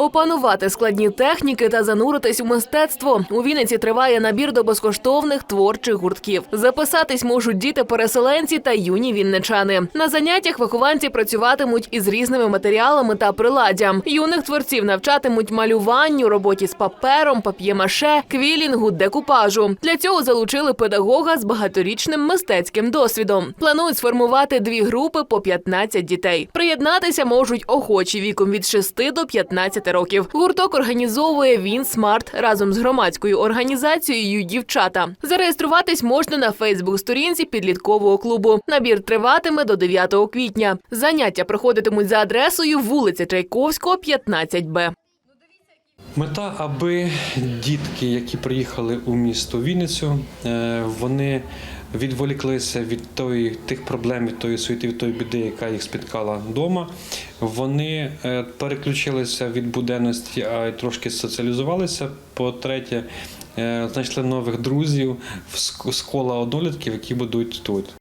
Опанувати складні техніки та зануритись у мистецтво. У Вінниці триває набір до безкоштовних творчих гуртків. Записатись можуть діти-переселенці та юні вінничани. На заняттях вихованці працюватимуть із різними матеріалами та приладдям. Юних творців навчатимуть малюванню, роботі з папером, пап'ємаше, квілінгу, декупажу. Для цього залучили педагога з багаторічним мистецьким досвідом. Планують сформувати дві групи по 15 дітей. Приєднатися можуть охочі віком від 6 до 15 років. Гурток організовує він смарт разом з громадською організацією Дівчата. Зареєструватись можна на Фейсбук-сторінці підліткового клубу. Набір триватиме до 9 квітня. Заняття проходитимуть за адресою вулиця Чайковського, 15Б. Мета, аби дітки, які приїхали у місто Вінницю, е, вони відволіклися від тої, тих проблем, від тої суєти, від тої біди, яка їх спіткала вдома. Вони е, переключилися від буденності, а й трошки соціалізувалися. По-третє, е, знайшли нових друзів з кола однолітків, які будуть тут.